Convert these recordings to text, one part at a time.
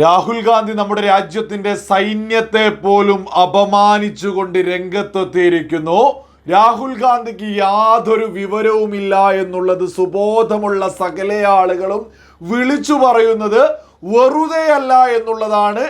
രാഹുൽ ഗാന്ധി നമ്മുടെ രാജ്യത്തിന്റെ സൈന്യത്തെ പോലും അപമാനിച്ചുകൊണ്ട് രംഗത്തെത്തിയിരിക്കുന്നു. രാഹുൽ ഗാന്ധിക്ക് യാതൊരു വിവരവുമില്ല എന്നുള്ളത് സുബോധമുള്ള സകല ആളുകളും വിളിച്ചു പറയുന്നത് വെറുതെയല്ല എന്നുള്ളതാണ്.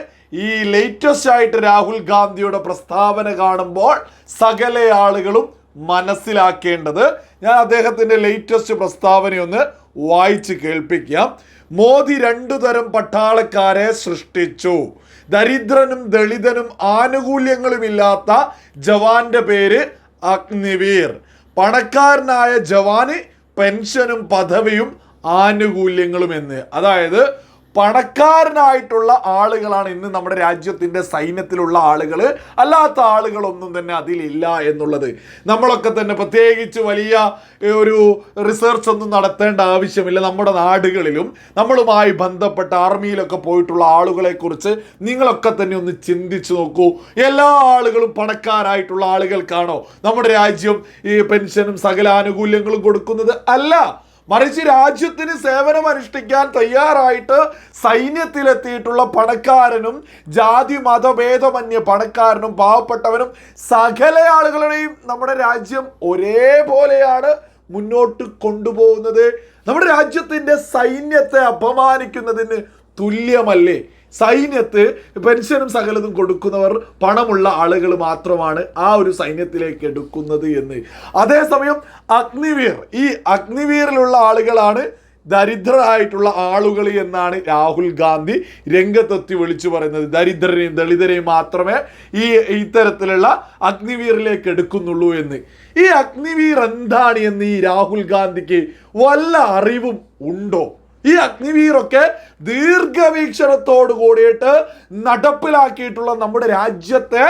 ഈ ലേറ്റസ്റ്റ് ആയിട്ട് രാഹുൽ ഗാന്ധിയുടെ പ്രസ്താവന കാണുമ്പോൾ സകല ആളുകളും മനസ്സിലാക്കേണ്ടത്. ഞാൻ അദ്ദേഹത്തിന്റെ ലേറ്റസ്റ്റ് പ്രസ്താവനയൊന്ന് വായിച്ച് കേൾപ്പിക്കാം. മോദി രണ്ടു തരം പട്ടാളക്കാരെ സൃഷ്ടിച്ചു. ദരിദ്രനും ദളിതനും ആനുകൂല്യങ്ങളുമില്ലാത്ത ജവാന്റെ പേര് അഗ്നിവീർ. പണക്കാരനായ ജവാന് പെൻഷനും പദവിയും ആനുകൂല്യങ്ങളും എന്ന് അതായത് പണക്കാരനായിട്ടുള്ള ആളുകളാണ് ഇന്ന് നമ്മുടെ രാജ്യത്തിന്റെ സൈന്യത്തിലുള്ള ആളുകൾ. അല്ലാത്ത ആളുകളൊന്നും തന്നെ അതിലില്ല എന്നുള്ളത്. നമ്മളൊക്കെ തന്നെ പ്രത്യേകിച്ച് വലിയ ഒരു റിസർച്ച് ഒന്നും നടത്തേണ്ട ആവശ്യമില്ല നമ്മുടെ നാടുകളിലും. നമ്മളുമായി ബന്ധപ്പെട്ട ആർമിയിലൊക്കെ പോയിട്ടുള്ള ആളുകളെ കുറിച്ച് നിങ്ങളൊക്കെ തന്നെ ഒന്ന് ചിന്തിച്ചു നോക്കൂ. എല്ലാ ആളുകളും പണക്കാരായിട്ടുള്ള ആളുകൾക്കാണോ നമ്മുടെ രാജ്യം ഈ പെൻഷനും സകല ആനുകൂല്യങ്ങളും കൊടുക്കുന്നത്? അല്ല. മറിച്ച് രാജ്യത്തിന് സേവനം അനുഷ്ഠിക്കാൻ തയ്യാറായിട്ട് സൈന്യത്തിലെത്തിയിട്ടുള്ള പണക്കാരനും ജാതി മതഭേദമന്യ പണക്കാരനും പാവപ്പെട്ടവനും സകല ആളുകളുടെയും നമ്മുടെ രാജ്യം ഒരേപോലെയാണ് മുന്നോട്ട് കൊണ്ടുപോകുന്നത്. നമ്മുടെ രാജ്യത്തിന്റെ സൈന്യത്തെ അപമാനിക്കുന്നതിന് തുല്യമല്ലേ? സൈന്യത്ത് പെൻഷനും സകലതും കൊടുക്കുന്നവർ പണമുള്ള ആളുകൾ മാത്രമാണ് ആ ഒരു സൈന്യത്തിലേക്ക് എടുക്കുന്നത് എന്ന്. അതേസമയം അഗ്നിവീർ ഈ അഗ്നിവീറിലുള്ള ആളുകളാണ് ദരിദ്രരായിട്ടുള്ള ആളുകൾ എന്നാണ് രാഹുൽ ഗാന്ധി രംഗത്തെത്തി വിളിച്ചു പറയുന്നത്. ദരിദ്രരെയും ദളിതരെയും മാത്രമേ ഈ ഇത്തരത്തിലുള്ള അഗ്നിവീറിലേക്ക് എടുക്കുന്നുള്ളൂ എന്ന്. ഈ അഗ്നിവീർ എന്താണ് എന്ന് ഈ രാഹുൽ ഗാന്ധിക്ക് വല്ല അറിവും ഉണ്ടോ? ഈ അഗ്നിവീറൊക്കെ ദീർഘവീക്ഷണത്തോട് കൂടിയിട്ട് നടപ്പിലാക്കിയിട്ടുള്ള നമ്മുടെ രാജ്യത്തെ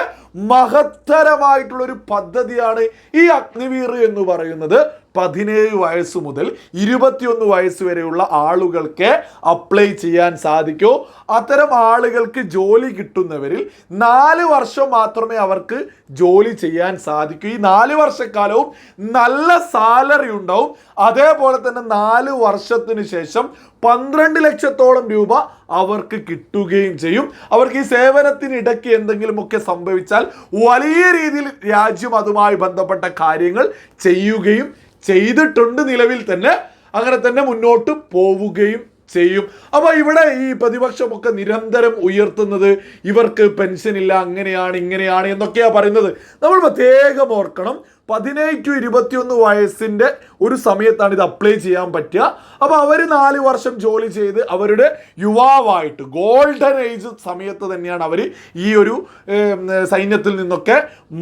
മഹത്തരമായിട്ടുള്ള ഒരു പദ്ധതിയാണ് ഈ അഗ്നിവീർ എന്ന് പറയുന്നത്. പതിനേഴ് വയസ്സ് മുതൽ ഇരുപത്തിയൊന്ന് വയസ്സ് വരെയുള്ള ആളുകൾക്ക് അപ്ലൈ ചെയ്യാൻ സാധിക്കൂ. അത്തരം ആളുകൾക്ക് ജോലി കിട്ടുന്നവരിൽ നാല് വർഷം മാത്രമേ അവർക്ക് ജോലി ചെയ്യാൻ സാധിക്കൂ. ഈ നാല് വർഷക്കാലവും നല്ല സാലറി ഉണ്ടാവും. അതേപോലെ തന്നെ നാല് വർഷത്തിന് ശേഷം പന്ത്രണ്ട് ലക്ഷത്തോളം രൂപ അവർക്ക് കിട്ടുകയും ചെയ്യും. അവർക്ക് ഈ സേവനത്തിനിടയ്ക്ക് എന്തെങ്കിലുമൊക്കെ സംഭവിച്ചാൽ വലിയ രീതിയിൽ രാജ്യം അതുമായി ബന്ധപ്പെട്ട കാര്യങ്ങൾ ചെയ്യുകയും ചെയ്തിട്ടുണ്ട് നിലവിൽ തന്നെ. അങ്ങനെ തന്നെ മുന്നോട്ട് പോവുകയും ചെയ്യും. അപ്പോൾ ഇവിടെ ഈ പ്രതിപക്ഷമൊക്കെ നിരന്തരം ഉയർത്തുന്നത് ഇവർക്ക് പെൻഷൻ ഇല്ല അങ്ങനെയാണ് ഇങ്ങനെയാണ് എന്നൊക്കെയാണ് പറയുന്നത്. നമ്മൾ പ്രത്യേകം ഓർക്കണം പതിനേഴ് ടു ഇരുപത്തിയൊന്ന് വയസ്സിന്റെ ഒരു സമയത്താണ് ഇത് അപ്ലൈ ചെയ്യാൻ പറ്റുക. അപ്പോൾ അവർ നാല് വർഷം ജോലി ചെയ്ത് അവരുടെ യുവാവായിട്ട് ഗോൾഡൻ ഏജ് സമയത്ത് തന്നെയാണ് അവർ ഈ ഒരു സൈന്യത്തിൽ നിന്നൊക്കെ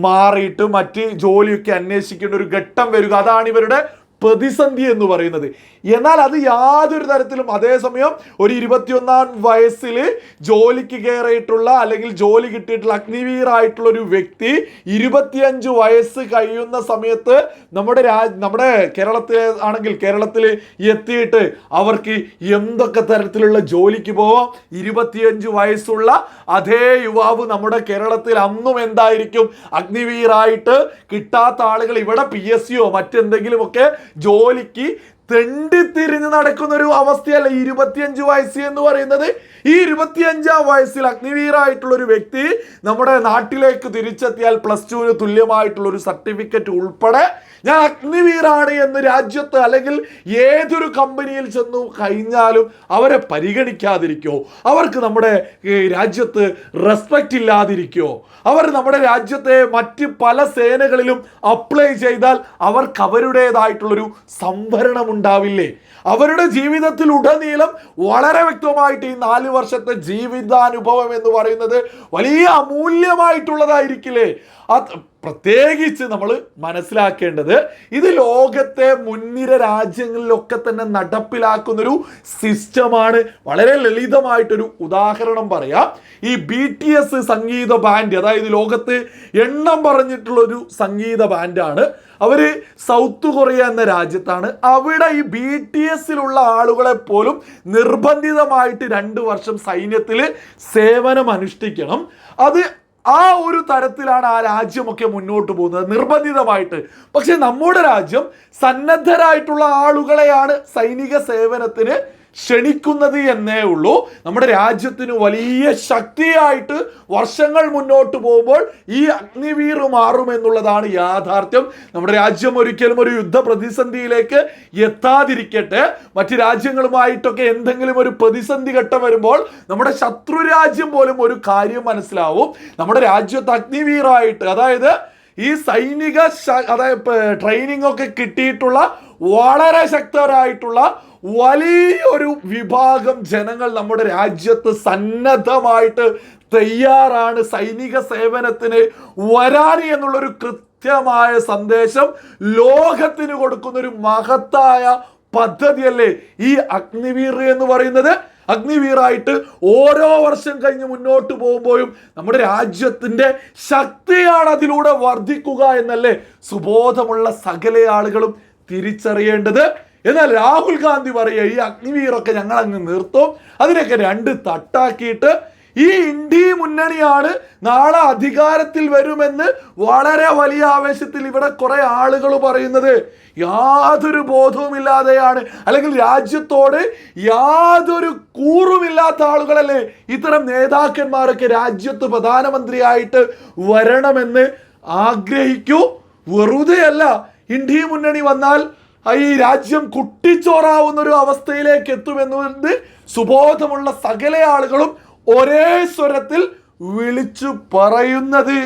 മാറിയിട്ട് മറ്റ് ജോലിയൊക്കെ അന്വേഷിക്കേണ്ട ഒരു ഘട്ടം വരിക. അതാണ് ഇവരുടെ പ്രതിസന്ധി എന്ന് പറയുന്നത്. എന്നാൽ അത് യാതൊരു തരത്തിലും അതേസമയം ഒരു ഇരുപത്തിയൊന്നാം വയസ്സിൽ ജോലിക്ക് കയറിയിട്ടുള്ള അല്ലെങ്കിൽ ജോലി കിട്ടിയിട്ടുള്ള അഗ്നിവീറായിട്ടുള്ള ഒരു വ്യക്തി ഇരുപത്തിയഞ്ച് വയസ്സ് കഴിയുന്ന സമയത്ത് നമ്മുടെ രാജ് നമ്മുടെ കേരളത്തിലെ ആണെങ്കിൽ കേരളത്തിൽ എത്തിയിട്ട് അവർക്ക് എന്തൊക്കെ തരത്തിലുള്ള ജോലിക്ക് പോവാം? ഇരുപത്തിയഞ്ച് വയസ്സുള്ള അതേ യുവാവ് നമ്മുടെ കേരളത്തിൽ അന്നും എന്തായിരിക്കും? അഗ്നിവീറായിട്ട് കിട്ടാത്ത ആളുകൾ ഇവിടെ പി എസ് സിയോ മറ്റെന്തെങ്കിലുമൊക്കെ ജോലിക്ക് തെണ്ടിത്തിരിഞ്ഞ് നടക്കുന്ന ഒരു അവസ്ഥയല്ല ഇരുപത്തിയഞ്ച് വയസ്സ് എന്ന് പറയുന്നത്. ഈ ഇരുപത്തിയഞ്ചാം വയസ്സിൽ അഗ്നിവീറായിട്ടുള്ള ഒരു വ്യക്തി നമ്മുടെ നാട്ടിലേക്ക് തിരിച്ചെത്തിയാൽ പ്ലസ് ടുവിന് തുല്യമായിട്ടുള്ള ഒരു സർട്ടിഫിക്കറ്റ് ഉൾപ്പെടെ ഞാൻ അഗ്നിവീറാണ് എന്ന് രാജ്യത്ത് അല്ലെങ്കിൽ ഏതൊരു കമ്പനിയിൽ ചെന്നു കഴിഞ്ഞാലും അവരെ പരിഗണിക്കാതിരിക്കോ. അവർക്ക് നമ്മുടെ രാജ്യത്ത് റെസ്പെക്റ്റ് ഇല്ലാതിരിക്കോ. അവർ നമ്മുടെ രാജ്യത്തെ മറ്റ് പല സേനകളിലും അപ്ലൈ ചെയ്താൽ അവർക്ക് അവരുടേതായിട്ടുള്ളൊരു സംവരണം ഉണ്ടാവില്ലേ? അവരുടെ ജീവിതത്തിൽ ഉടനീളം വളരെ വ്യക്തമായിട്ട് ഈ നാല് വർഷത്തെ ജീവിതാനുഭവം എന്ന് പറയുന്നത് വലിയ അമൂല്യമായിട്ടുള്ളതായിരിക്കില്ലേ? പ്രത്യേകിച്ച് നമ്മൾ മനസ്സിലാക്കേണ്ടത് ഇത് ലോകത്തെ മുൻനിര രാജ്യങ്ങളിലൊക്കെ തന്നെ നടപ്പിലാക്കുന്നൊരു സിസ്റ്റമാണ്. വളരെ ലളിതമായിട്ടൊരു ഉദാഹരണം പറയാം. ഈ ബി ടി എസ് സംഗീത ബാൻഡ് അതായത് ലോകത്ത് എണ്ണം പറഞ്ഞിട്ടുള്ള ഒരു സംഗീത ബാൻഡാണ്. അവർ സൗത്ത് കൊറിയ എന്ന രാജ്യത്താണ്. അവിടെ ഈ ബി ടി എസിലുള്ള ആളുകളെ പോലും നിർബന്ധിതമായിട്ട് രണ്ട് വർഷം സൈന്യത്തിൽ സേവനം അനുഷ്ഠിക്കണം അത് ആ ഒരു തരത്തിലാണ് ആ രാജ്യമൊക്കെ മുന്നോട്ട് പോകുന്നത് നിർബന്ധിതമായിട്ട്. പക്ഷെ നമ്മുടെ രാജ്യം സന്നദ്ധരായിട്ടുള്ള ആളുകളെയാണ് സൈനിക സേവനത്തിന് ക്ഷണിക്കുന്നത് എന്നേ ഉള്ളൂ. നമ്മുടെ രാജ്യത്തിന് വലിയ ശക്തിയായിട്ട് വർഷങ്ങൾ മുന്നോട്ട് പോകുമ്പോൾ ഈ അഗ്നിവീർ മാറുമെന്നുള്ളതാണ് യാഥാർത്ഥ്യം. നമ്മുടെ രാജ്യം ഒരിക്കലും ഒരു യുദ്ധ പ്രതിസന്ധിയിലേക്ക് എത്താതിരിക്കട്ടെ. മറ്റ് രാജ്യങ്ങളുമായിട്ടൊക്കെ എന്തെങ്കിലും ഒരു പ്രതിസന്ധി ഘട്ടം വരുമ്പോൾ നമ്മുടെ ശത്രു രാജ്യം പോലും ഒരു കാര്യം മനസ്സിലാവും. നമ്മുടെ രാജ്യത്ത് അഗ്നിവീറായിട്ട് അതായത് ഈ സൈനിക അതായത് ട്രെയിനിങ് ഒക്കെ കിട്ടിയിട്ടുള്ള വളരെ ശക്തരായിട്ടുള്ള വലിയൊരു വിഭാഗം ജനങ്ങൾ നമ്മുടെ രാജ്യത്ത് സന്നദ്ധമായിട്ട് തയ്യാറാണ്. സൈനിക സേവനത്തിന് വരാൻ എന്നുള്ളൊരു കൃത്യമായ സന്ദേശം ലോകത്തിന് കൊടുക്കുന്ന ഒരു മഹത്തായ പദ്ധതിയല്ലേ ഈ അഗ്നിവീർ എന്ന് പറയുന്നത്? അഗ്നിവീറായിട്ട് ഓരോ വർഷം കഴിഞ്ഞ് മുന്നോട്ട് പോകുമ്പോഴും നമ്മുടെ രാജ്യത്തിന്റെ ശക്തിയാണ് അതിലൂടെ വർദ്ധിക്കുക എന്നല്ലേ? സുബോധമുള്ള സകല ആളുകളും തിരിച്ചറിയേണ്ടത്. എന്നാൽ രാഹുൽ ഗാന്ധി പറയുക ഈ അഗ്നിവീറൊക്കെ ഞങ്ങൾ അങ്ങ് നിർത്തും. അതിനൊക്കെ രണ്ട് തട്ടാക്കിയിട്ട് ഈ ഇന്ത്യ മുന്നണിയാണ് നാളെ അധികാരത്തിൽ വരുമെന്ന് വളരെ വലിയ ആവേശത്തിൽ ഇവിടെ കുറെ ആളുകൾ പറയുന്നത്. യാതൊരു ബോധവുമില്ലാതെയാണ്. അല്ലെങ്കിൽ രാജ്യത്തോട് യാതൊരു കൂറുമില്ലാത്ത ആളുകളല്ലേ ഇത്തരം നേതാക്കന്മാരൊക്കെ രാജ്യത്ത് പ്രധാനമന്ത്രിയായിട്ട് വരണമെന്ന് ആഗ്രഹിക്കൂ. വെറുതെയല്ല ഇന്ത്യ മുന്നണി വന്നാൽ ഈ രാജ്യം കുട്ടിച്ചോറാവുന്ന ഒരു അവസ്ഥയിലേക്ക് എത്തുമെന്നത് സുബോധമുള്ള സകല ആളുകളും ഒരേ സ്വരത്തിൽ വിളിച്ചു പറയുന്നത്.